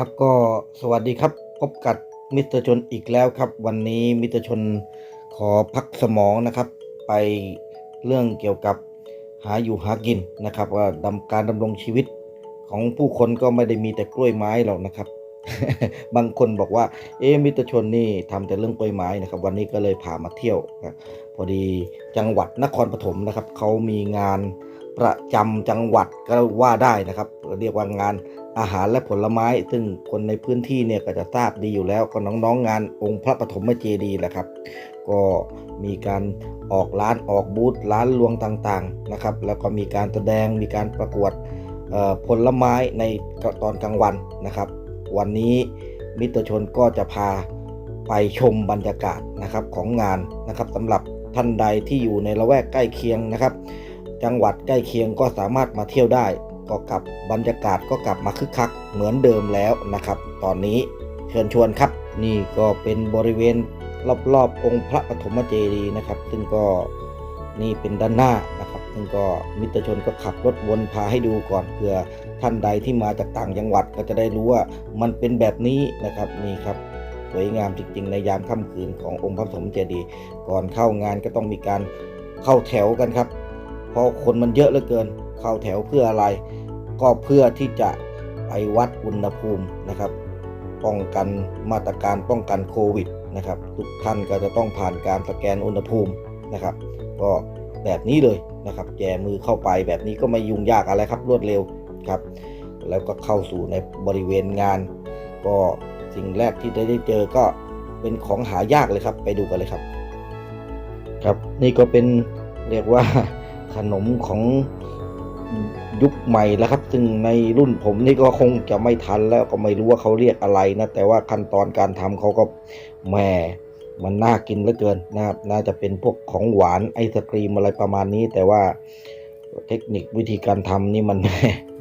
ครับก็สวัสดีครับพบกับมิสเตอร์ชนอีกแล้วครับ วันนี้มิสเตอร์ชนขอพักสมองนะครับ ไปเรื่องเกี่ยวกับหาอยู่หากินนะครับ ว่าดำการดำรงชีวิตของผู้คนก็ไม่ได้มีแต่กล้วยไม้หรอกนะครับ บางคนบอกว่า เอ๊มิสเตอร์ชนนี่ทำแต่เรื่องกล้วยไม้นะครับ วันนี้ก็เลยพามาเที่ยวนะพอดีจังหวัดนครปฐมนะครับเขามีงาน ประจำจังหวัดก็ว่าได้นะครับ เรียกว่างานอาหารและผลไม้ ซึ่งคนในพื้นที่เนี่ยก็จะทราบดีอยู่แล้วก็น้องๆงานองค์พระปฐมเจดีย์แหละครับ ก็มีการออกร้านออกบูธร้านรวงต่างๆนะครับ แล้วก็มีการแสดงมีการประกวดผลไม้ในตอนกลางวันนะครับ วันนี้มิตรชนก็จะพาไปชมบรรยากาศนะครับของงานนะครับสำหรับท่านใดที่อยู่ในละแวกใกล้เคียงนะครับ จังหวัดใกล้เคียงก็สามารถมาเที่ยวได้ ก็กลับบรรยากาศก็กลับมาคึกคักเหมือนเดิมแล้วนะครับ ตอนนี้เชิญชวนครับ นี่ก็เป็นบริเวณรอบๆองค์พระปฐมเจดีย์นะครับ ซึ่งก็นี่เป็นด้านหน้านะครับ ซึ่งก็มิตรชนก็ขับรถวนพาให้ดูก่อนเพื่อท่านใดที่มาจากต่างจังหวัดก็จะได้รู้ว่ามันเป็นแบบนี้นะครับนี่ครับสวยงามจริงๆ ในยามค่ำคืนขององค์พระปฐมเจดีย์ก่อนเข้างานก็ต้องมีการเข้าแถวกันครับ เพราะคนมันเยอะเหลือเกิน เข้าแถวเพื่ออะไร ก็เพื่อที่จะไปวัดอุณหภูมินะครับ ป้องกันมาตรการป้องกันโควิดนะครับทุกท่านก็จะต้องผ่านการสแกนอุณหภูมินะครับ ก็แบบนี้เลยนะครับ แจมือเข้าไปแบบนี้ก็ไม่ยุ่งยากอะไรครับรวดเร็วครับ แล้วก็เข้าสู่ในบริเวณงาน ก็สิ่งแรกที่ได้ได้เจอก็เป็นของหายากเลยครับ ไปดูกันเลยครับ ครับนี่ก็เป็นเรียกว่า ขนมของยุคใหม่แล้วครับ ซึ่งในรุ่นผมนี่ก็คงจะไม่ทันแล้วก็ไม่รู้ว่าเขาเรียกอะไรนะ แต่ว่าขั้นตอนการทำเขาก็แหมมันน่ากินเหลือเกินนะครับ น่าจะเป็นพวกของหวานไอศครีมอะไรประมาณนี้ แต่ว่าเทคนิควิธีการทำนี่มัน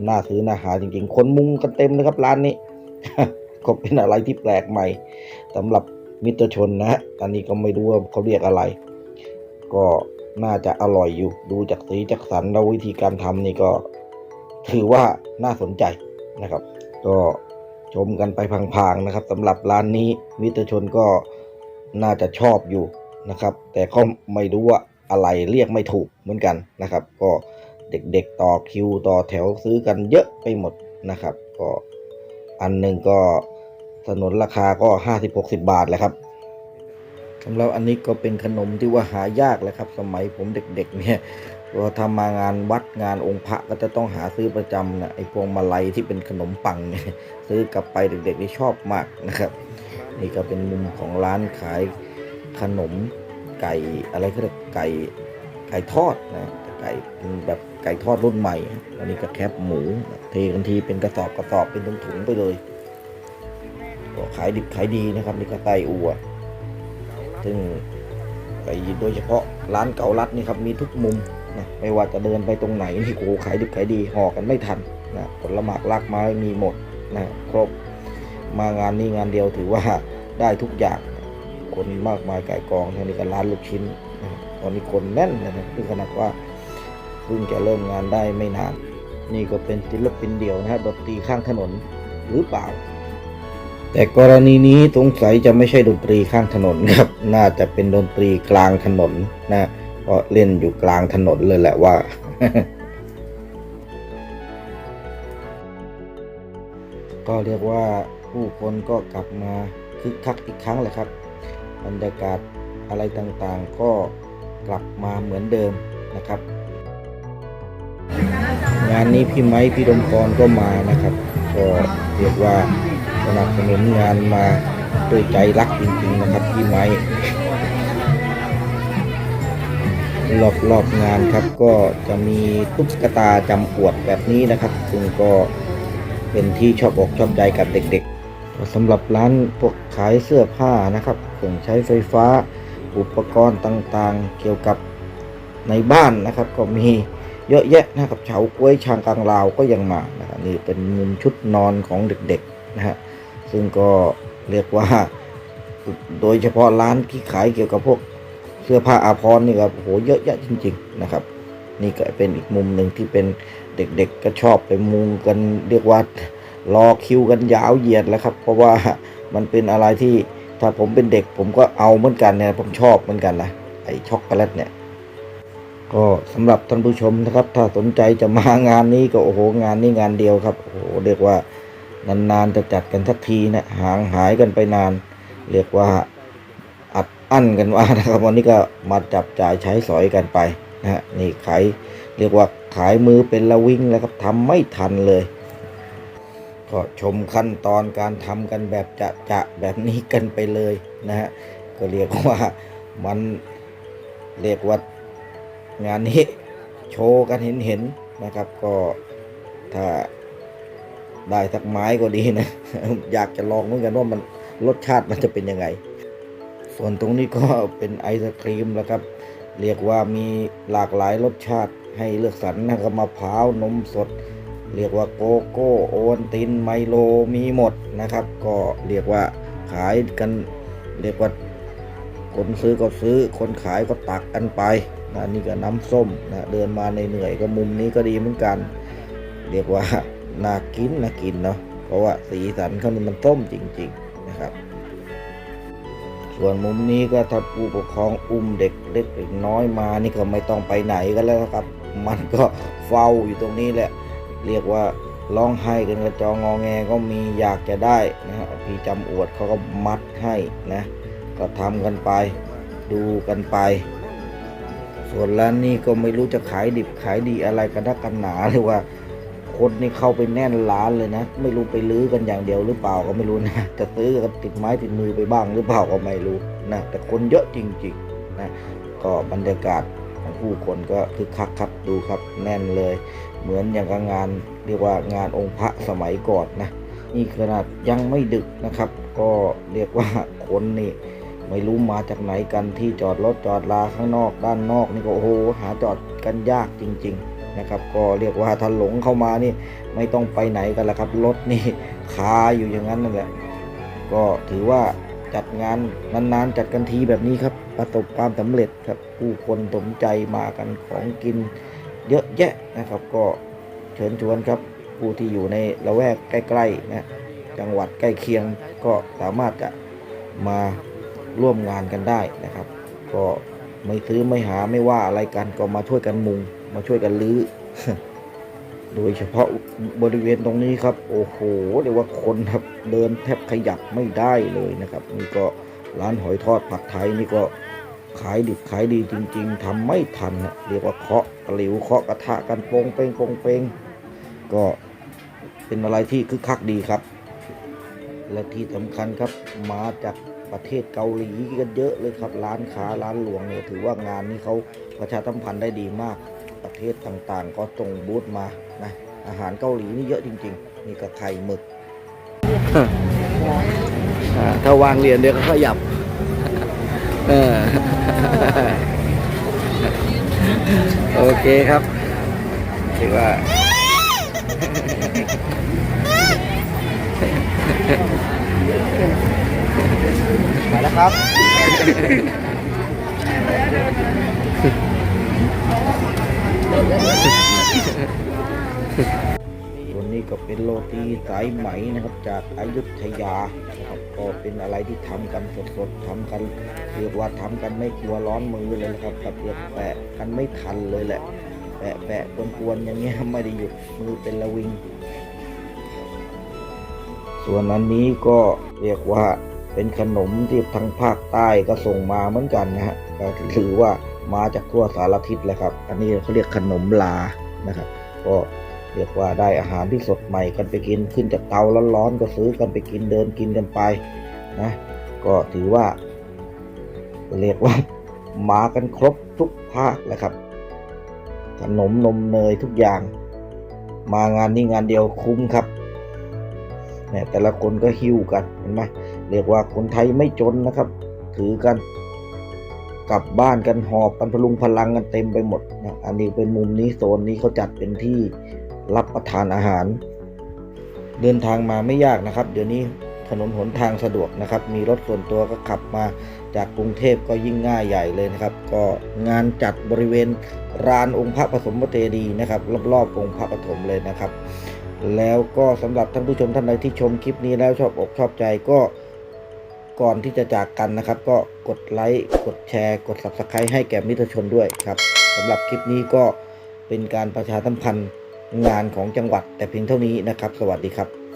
น่าซื้อน่าหาจริงๆ คนมุงกันเต็มเลยครับร้านนี้ ก็เป็นอะไรที่แปลกใหม่สำหรับมิตรชนนะฮะอันนี้ก็ไม่รู้ว่าเขาเรียกอะไร ก็ น่าจะอร่อยอยู่ ดูจากสีจากสันแล้ววิธีการทำนี่ก็ถือว่าน่าสนใจนะครับ ก็ชมกันไปพางๆนะครับสำหรับร้านนี้มิตรชนก็น่าจะชอบอยู่นะครับ แต่ก็ไม่รู้ว่าอะไรเรียกไม่ถูกเหมือนกันนะครับ ก็เด็กๆต่อคิวต่อแถวซื้อกันเยอะไปหมดนะครับ ก็อันหนึ่งก็สนนราคาก็ 50-60 บาทแหละครับำหรับอันนี้ก็เป็นขนมที่ว่าหายากเลยครับ สมัยผมเด็กๆ เนี่ยเราทำมางานวัดงานองค์พระก็จะต้องหาซื้อประจำนะไอ้พวงมาลัยที่เป็นขนมปังเนี่ยซื้อกลับไปเด็กๆนี่ชอบมากนะครับ นี่ก็เป็นมุมของร้านขายขนมไก่อะไรก็เรียกไก่ไก่ทอดนะไก่แบบไก่ทอดรุ่นใหม่ อันนี้ก็แคบหมูเทกันทีเป็นกระสอบกระสอบเป็นถุงๆไปเลยก็ขายดิบขายดีนะครับนี่ก็ไตอัว ซึ่งไปโดยเฉพาะร้านเก่ารัดนี่ครับมีทุกมุมนะไม่ว่าจะเดินไปตรงไหนนี่โอ้ขายดิบขายดีห่อกันไม่ทันนะผลหมากลากไม้มีหมดนะครบมางานนี้งานเดียวถือว่าได้ทุกอย่างคนมากมายไก่กองทีนี้ก็ร้านลูกชิ้นนะตอนนี้คนแน่นนะครับคือขนาดว่าเพิ่งจะเริ่มงานได้ไม่นาน นี่ก็เป็นศิลปินเดี่ยวนะครับดนตรีข้างถนนหรือเปล่า แต่กรณีนี้สงสัยจะไม่ใช่ดนตรีข้างถนนครับ น่าจะเป็นดนตรีกลางถนนนะก็เล่นอยู่กลางถนนเลยแหละว่า ก็เรียกว่าผู้คนก็กลับมาคึกคักอีกครั้งแหละครับ บรรยากาศอะไรต่างๆ ก็กลับมาเหมือนเดิมนะครับ งานนี้พี่ไม้พี่ดมกรก็มานะครับ ก็เรียกว่า สนับสนุนงานมาด้วยใจรักจริงๆนะครับพี่ไม้รอบรอบๆงานครับก็จะมีตุ๊กตาจำอวดแบบนี้นะครับ ซึ่งก็เป็นที่ชอบอกชอบใจกับเด็กๆสำหรับร้านพวกขายเสื้อผ้านะครับเครื่องใช้ไฟฟ้าอุปกรณ์ต่างๆ เกี่ยวกับในบ้านนะครับ ก็มีเยอะแยะนะครับเฉาก้วยชางกลางลาวก็ยังมานะครับนี่เป็นมุมชุดนอนของเด็กๆนะฮะ ซึ่งก็เรียกว่า โดยเฉพาะร้านที่ขายเกี่ยวกับพวกเสื้อผ้าอาภรณ์นี่ครับโหเยอะแยะจริง ๆ นะครับ นี่ก็เป็นอีกมุมหนึ่งที่เป็นเด็กๆก็ชอบไปมุงกัน เรียกว่ารอคิวกันยาวเหยียดแล้วครับ เพราะว่ามันเป็นอะไรที่ถ้าผมเป็นเด็กผมก็เอาเหมือนกันเนี่ยผมชอบเหมือนกันนะไอช็อกโกแลตเนี่ยก็สำหรับท่านผู้ชมนะครับ ถ้าสนใจจะมางานนี้ก็โอ้โหงานนี้งานเดียวครับโอ้โหเรียกว่า นานๆจะจัดกันสักทีนะห่างหายกันไปนาน เรียกว่าอัดอั้นกันว่านะครับวันนี้ก็มาจับจ่ายใช้สอยกันไปนะฮะนี่ขายเรียกว่าขายมือเป็นละวิ่งแล้วครับทำไม่ทันเลย ก็ชมขั้นตอนการทำกันแบบจะจะแบบนี้กันไปเลยนะฮะก็เรียกว่ามันเรียกว่างานนี้โชว์กันเห็นเห็นๆนะครับก็ถ้า ได้สักไม้ก็ดีนะ อยากจะลองเหมือนกันว่ามันรสชาติมันจะเป็นยังไง ส่วนตรงนี้ก็เป็นไอศครีมแล้วครับ เรียกว่ามีหลากหลายรสชาติให้เลือกสรรนะครับมะพร้าวนมสด เรียกว่าโกโก้โอวัลตินไมโลมีหมดนะครับ ก็เรียกว่าขายกัน เรียกว่าคนซื้อก็ซื้อ คนขายก็ตักกันไปนะนี่ก็น้ำส้มนะเดินมาในเหนื่อยก็มุมนี้ก็ดีเหมือนกัน เรียกว่า น่ากินน่ากินเนาะเพราะว่าสีสันเขานี่มันส้มจริง ๆนะครับ ส่วนมุมนี้ก็ถ้าผู้ปกครองอุ้มเด็กเล็กเด็กน้อยมานี่ก็ไม่ต้องไปไหนกันแล้วครับ มันก็เฝ้าอยู่ตรงนี้แหละ เรียกว่าร้องไห้กันกระจองงอแงก็มีอยากจะได้นะฮะพี่จำอวดเขาก็มัดให้นะก็ทำกันไปดูกันไป ส่วนร้านนี้ก็ไม่รู้จะขายดิบขายดีอะไรกันนักกันหนาเลยว่า คนนี่เข้าไปแน่นร้านเลยนะ ไม่รู้ไปลื้อกันอย่างเดียวหรือเปล่าก็ไม่รู้นะจะซื้อกันติดไม้ติดมือไปบ้างหรือเปล่าก็ไม่รู้นะแต่คนเยอะจริงๆนะก็บรรยากาศของผู้คนก็คึกคักครับดูครับแน่นเลย เหมือนอย่างกับงานเรียกว่างานองค์พระสมัยก่อนนะนี่ขนาดยังไม่ดึกนะครับ ก็เรียกว่าคนนี่ไม่รู้มาจากไหนกันที่จอดรถจอดลาข้างนอกด้านนอกนี่ก็โอ้โหหาจอดกันยากจริง ๆ นะครับ ก็เรียกว่าถ้าหลงเข้ามานี่ไม่ต้องไปไหนกันละครับ รถนี่คาอยู่อย่างนั้นนั่นแหละ ก็ถือว่าจัดงานนานๆจัดกันทีแบบนี้ครับ ประสบความสำเร็จครับผู้คนสนใจมากันของกินเยอะแยะนะครับ ก็เชิญชวนครับผู้ที่อยู่ในละแวกใกล้ๆนะจังหวัดใกล้เคียงก็สามารถจะมาร่วมงานกันได้นะครับ ก็ไม่ซื้อไม่หาไม่ว่าอะไรกันก็มาช่วยกันมุง มาช่วยกันลื้อโดยเฉพาะบริเวณตรงนี้ครับ โอ้โหเรียกว่าคนครับเดินแทบขยับไม่ได้เลยนะครับ นี่ก็ร้านหอยทอดผัดไทยนี่ก็ขายดิบขายดีจริง ๆทำไม่ทันนะเรียกว่าเคาะกระหลิวเคาะกระทะกันโปงเปงโปงเปงก็เป็นอะไรที่คึกคักดีครับ และที่สำคัญครับมาจากประเทศเกาหลีกันเยอะเลยครับ ร้านค้าร้านหลวงเนี่ยถือว่างานนี้เขาประชาสัมพันธ์ได้ดีมาก เทศต่างๆ ก็ส่งบูธมานะอาหารเกาหลีนี่เยอะจริงๆนี่ก็ไข่หมึกถ้าวางเหรียญเดี๋ยวก็ขยับเออโอเคครับถือว่ามาแล้วครับ ส่วนนี้ก็เป็นโรตีสายไหมนะครับ จากอายุทยานะครับก็เป็นอะไรที่ทำกันสดๆทำกันเรียกว่าทำกันไม่กลัวร้อนมือเลยนะครับกับเรียกแปะกันไม่ทันเลยแหละแปะแปะกวนๆอย่างเงี้ยไม่ได้หยุดมือเป็นระวิง ส่วนอันนี้ก็เรียกว่าเป็นขนมที่ทางภาคใต้ก็ส่งมาเหมือนกันนะฮะก็ถือว่า มาจากทั่วสารทิศแหละครับ อันนี้เขาเรียกขนมลานะครับ ก็เรียกว่าได้อาหารที่สดใหม่กันไปกินขึ้นจากเตาร้อนๆก็ซื้อกันไปกินเดินกินกันไปนะก็ถือว่า เรียกว่ามากันครบทุกภาคแหละครับ ขนมนมเนยทุกอย่าง มางานนี้งานเดียวคุ้มครับเนี่ยแต่ละคนก็หิ้วกันเห็นไหมเรียกว่าคนไทยไม่จนนะครับ ถือกัน กลับบ้านกันหอบกันพลุงพลังกันเต็มไปหมดนะอันนี้เป็นมุมนี้โซนนี้เขาจัดเป็นที่รับประทานอาหาร เดินทางมาไม่ยากนะครับ เดี๋ยวนี้ถนนหนทางสะดวกนะครับ มีรถส่วนตัวก็ขับมาจากกรุงเทพก็ยิ่งง่ายใหญ่เลยนะครับ ก็งานจัดบริเวณลานองค์พระปฐมเจดีนะครับรอบๆองค์พระปฐมเลยนะครับ แล้วก็สำหรับท่านผู้ชมท่านใดที่ชมคลิปนี้แล้วชอบอกชอบใจก็ ก่อนที่จะจากกันนะครับ ก็กดไลค์กดแชร์กด subscribe ให้แก่มิตรชนด้วยครับสำหรับคลิปนี้ก็เป็นการประชาสัมพันธ์งานของจังหวัดแต่เพียงเท่านี้นะครับ สวัสดีครับ